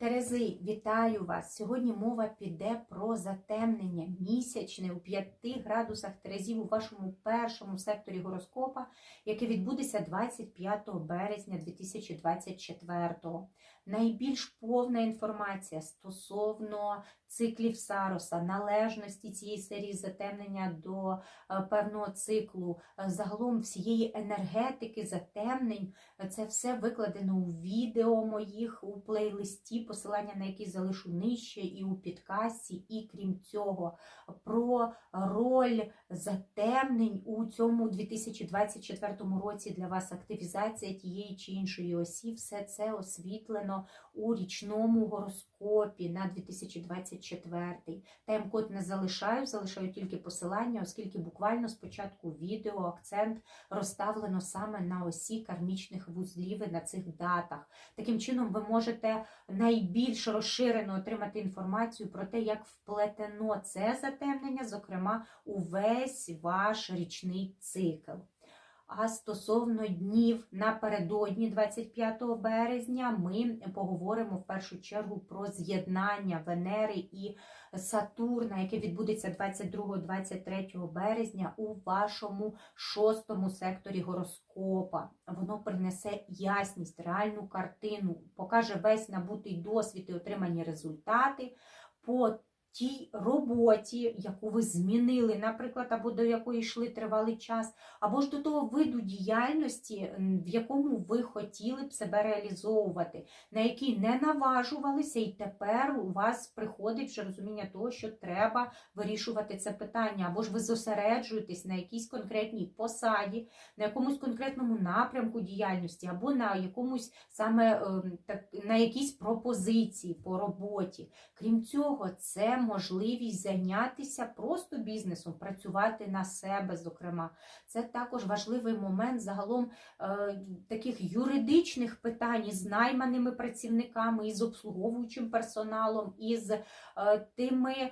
Терези, вітаю вас! Сьогодні мова піде про затемнення місячне у 5 градусах Терезів у вашому першому секторі гороскопа, яке відбудеться 25 березня 2024 Найбільш повна інформація стосовно циклів Сароса, належності цієї серії затемнення до е, певного циклу, е, загалом всієї енергетики затемнень. Е, Це все викладено у відео моїх у плейлисті, посилання на які залишу нижче і у підкасті. І крім цього, про роль затемнень у цьому 2024 році для вас активізація тієї чи іншої осі. Все це освітлено у річному гороскопі на 2024. Тайм-код не залишаю, залишаю тільки посилання, оскільки буквально спочатку відео акцент розставлено саме на осі кармічних вузлів і на цих датах. Таким чином, ви можете найбільш розширено отримати інформацію про те, як вплетено це затемнення, зокрема, у весь ваш річний цикл. А стосовно днів напередодні 25 березня, ми поговоримо в першу чергу про з'єднання Венери і Сатурна, яке відбудеться 22-23 березня у вашому шостому секторі гороскопа. Воно принесе ясність, реальну картину, покаже весь набутий досвід і отримані результати по тій роботі, яку ви змінили, наприклад, або до якої йшли тривалий час, або ж до того виду діяльності, в якому ви хотіли б себе реалізовувати, на який не наважувалися, і тепер у вас приходить вже розуміння того, що треба вирішувати це питання, або ж ви зосереджуєтесь на якійсь конкретній посаді, на якомусь конкретному напрямку діяльності, або на якомусь саме ем, так, на якійсь пропозиції по роботі. Крім цього, це можливість зайнятися просто бізнесом, працювати на себе, зокрема. Це також важливий момент загалом е, таких юридичних питань із найманими працівниками, із обслуговуючим персоналом, із е, тими е,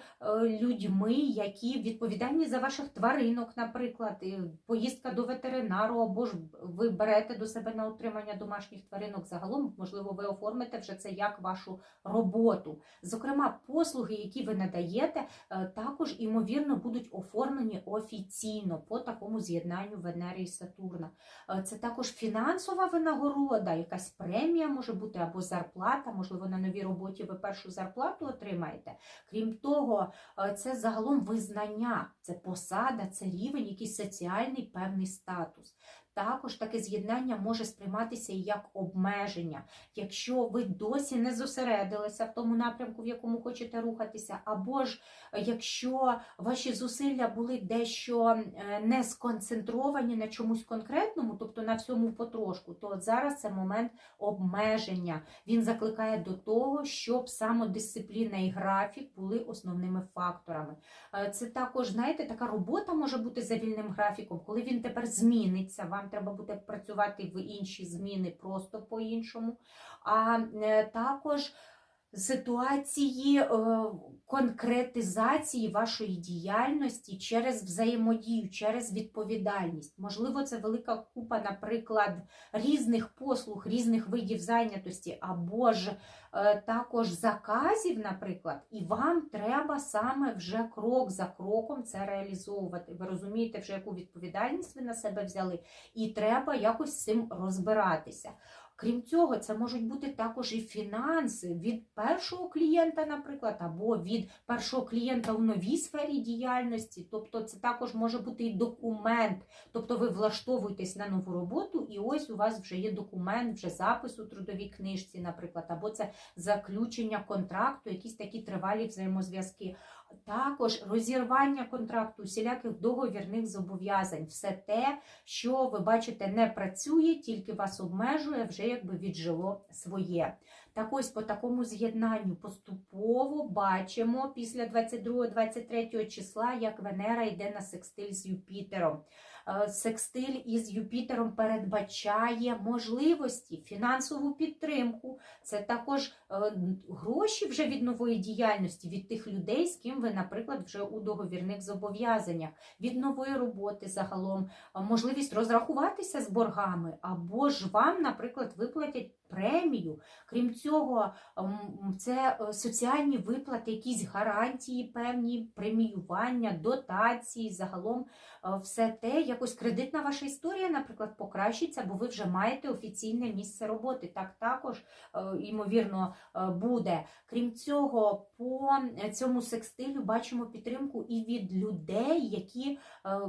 людьми, які відповідальні за ваших тваринок, наприклад, поїздка до ветеринару, або ж ви берете до себе на утримання домашніх тваринок. Загалом, можливо, ви оформите вже це як вашу роботу. Зокрема, послуги, які ви надаєте, е, також імовірно будуть оформлені офіційно по такому з'єднанню Венери і Сатурна. Е, Це також фінансова винагорода, якась премія може бути або зарплата, можливо, на новій роботі ви першу зарплату отримаєте. Крім того, е, це загалом визнання, це посада, це рівень, якийсь соціальний певний статус. Також таке з'єднання може сприйматися і як обмеження. Якщо ви досі не зосередилися в тому напрямку, в якому хочете рухатися, або ж е, якщо ваші зусилля були дещо е, не сконцентровані на чомусь конкретному, тобто на всьому потрошку, то от зараз це момент обмеження. Він закликає до того, щоб самодисципліна і графік були основними факторами. Е, Це також, знаєте, така робота може бути за вільним графіком, коли він тепер зміниться. Вам треба буде працювати в інші зміни просто по-іншому. А е, також ситуації е, конкретизації вашої діяльності через взаємодію, через відповідальність. Можливо, це велика купа, наприклад, різних послуг, різних видів зайнятості, або ж е, також заказів, наприклад, і вам треба саме вже крок за кроком це реалізовувати. Ви розумієте, вже яку відповідальність ви на себе взяли, і треба якось з цим розбиратися. Крім цього, це можуть бути також і фінанси від першого клієнта, наприклад, або від першого клієнта у новій сфері діяльності. Тобто, це також може бути і документ. Тобто, ви влаштовуєтесь на нову роботу, і ось у вас вже є документ, вже запис у трудовій книжці, наприклад, або це заключення контракту, якісь такі тривалі взаємозв'язки. Також розірвання контракту, всіляких договірних зобов'язань, все те, що ви бачите, не працює, тільки вас обмежує, вже якби віджило своє. Так ось по такому з'єднанню поступово бачимо після 22-23 числа, як Венера йде на секстиль з Юпітером. Е, Секстиль із Юпітером передбачає можливості, фінансову підтримку. Це також е, гроші вже від нової діяльності, від тих людей, з ким ви, наприклад, вже у договірних зобов'язаннях, від нової роботи загалом, е, можливість розрахуватися з боргами, або ж вам, наприклад, виплатять премію. Крім цього, це е, соціальні виплати, якісь гарантії, певні преміювання, дотації, загалом е, все те, якось кредитна ваша історія, наприклад, покращиться, бо ви вже маєте офіційне місце роботи. Так також, е, ймовірно, буде. Крім цього, по цьому секстилю бачимо підтримку і від людей, які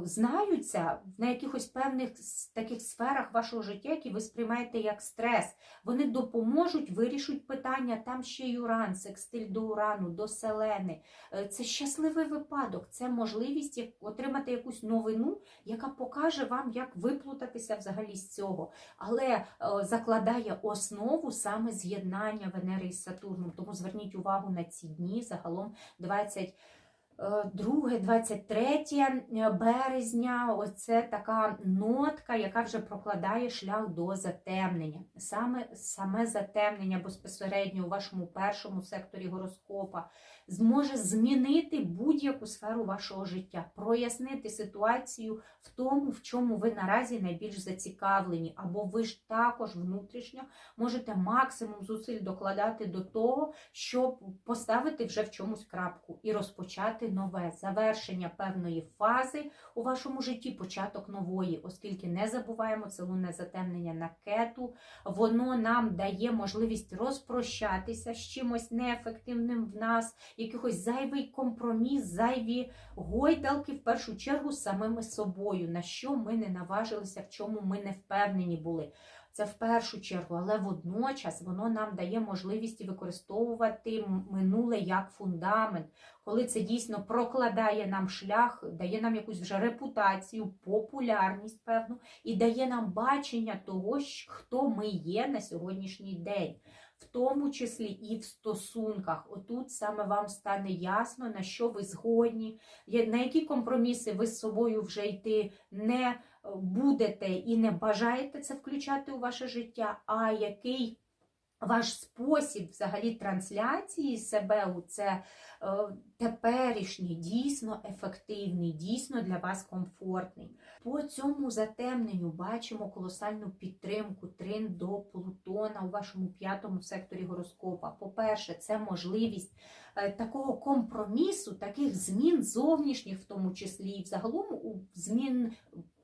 знаються на якихось певних таких сферах вашого життя, які ви сприймаєте як стрес. Вони допоможуть, вирішуть питання. Там ще й уран, секстиль до урану, до селени. Е, Це щасливий випадок, це можливість отримати якусь новину, яка покаже вам, як виплутатися взагалі з цього. Але е, закладає основу саме з'єднання Венери із Сатурном. Тому зверніть увагу на ці дні, загалом 20. 2-23 березня оце така нотка, яка вже прокладає шлях до затемнення. Саме, саме затемнення безпосередньо у вашому першому секторі гороскопа зможе змінити будь-яку сферу вашого життя, прояснити ситуацію в тому, в чому ви наразі найбільш зацікавлені, або ви ж також внутрішньо можете максимум зусиль докладати до того, щоб поставити вже в чомусь крапку і розпочати нове завершення певної фази у вашому житті, початок нової, оскільки не забуваємо це лунне затемнення на кету, воно нам дає можливість розпрощатися з чимось неефективним в нас, якихось зайвий компроміс, зайві гойдалки в першу чергу самими собою, на що ми не наважилися, в чому ми не впевнені були. Це в першу чергу, але водночас воно нам дає можливість використовувати минуле як фундамент, коли це дійсно прокладає нам шлях, дає нам якусь вже репутацію, популярність певну, і дає нам бачення того, хто ми є на сьогоднішній день. В тому числі і в стосунках. Отут саме вам стане ясно, на що ви згодні, на які компроміси ви з собою вже йти не будете і не бажаєте це включати у ваше життя, а який ваш спосіб взагалі трансляції себе у це е, теперішній, дійсно ефективний, дійсно для вас комфортний. По цьому затемненню бачимо колосальну підтримку трин до Плутона у вашому п'ятому секторі гороскопа. По-перше, це можливість е, такого компромісу, таких змін зовнішніх, в тому числі, і взагалом у змін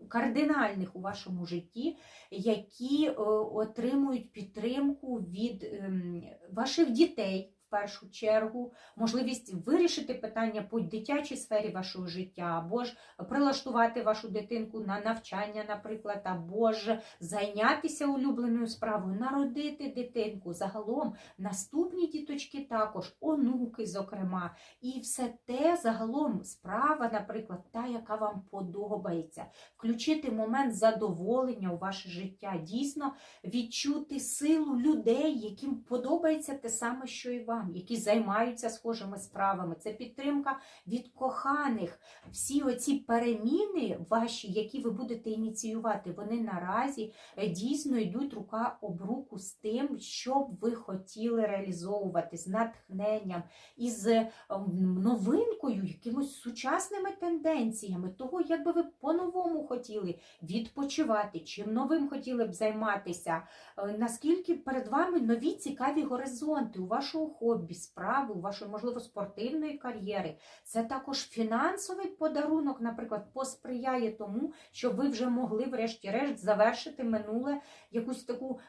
кардинальних у вашому житті, які е, отримують підтримку від ем, ваших дітей. В першу чергу можливість вирішити питання по дитячій сфері вашого життя, або ж прилаштувати вашу дитинку на навчання, наприклад, або ж зайнятися улюбленою справою, народити дитинку. Загалом наступні діточки також, онуки, зокрема, і все те загалом справа, наприклад, та, яка вам подобається, включити момент задоволення у ваше життя, дійсно відчути силу людей, яким подобається те саме, що і вам, які займаються схожими справами. Це підтримка від коханих. Всі оці переміни ваші, які ви будете ініціювати, вони наразі е, дійсно йдуть рука об руку з тим, що б ви хотіли реалізовувати з натхненням, із е, м, новинкою, якимось сучасними тенденціями, того, як би ви по-новому хотіли відпочивати, чим новим хотіли б займатися, Е, наскільки перед вами нові цікаві горизонти у вашого хобі, справи, вашої, можливо, спортивної кар'єри. Це також фінансовий подарунок, наприклад, посприяє тому, щоб ви вже могли, врешті-решт, завершити минуле якусь таку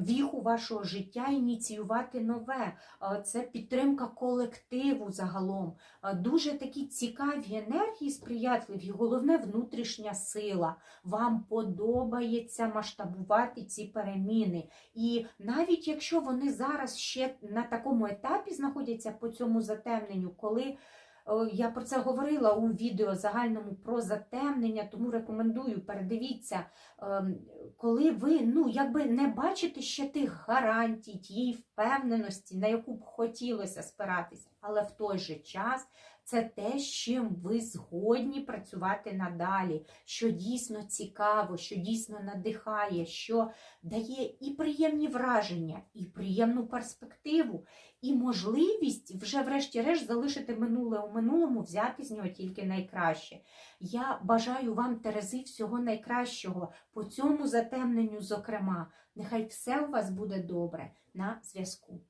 віху вашого життя, ініціювати нове. Е, Це підтримка колективу загалом. Е, Дуже такі цікаві енергії, сприятливі, головне внутрішня сила. Вам подобається масштабувати ці переміни. І навіть якщо вони зараз ще на такому етапі знаходяться по цьому затемненню, коли я про це говорила у відео загальному про затемнення, тому рекомендую, передивіться, ем, коли ви ну, якби не бачите ще тих гарантій, тієї впевненості, на яку б хотілося спиратися, але в той же час Це те, з чим ви згодні працювати надалі, що дійсно цікаво, що дійсно надихає, що дає і приємні враження, і приємну перспективу, і можливість вже, врешті-решт, залишити минуле у минулому, взяти з нього тільки найкраще. Я бажаю вам, Терези, всього найкращого по цьому затемненню, зокрема. Нехай все у вас буде добре на зв'язку.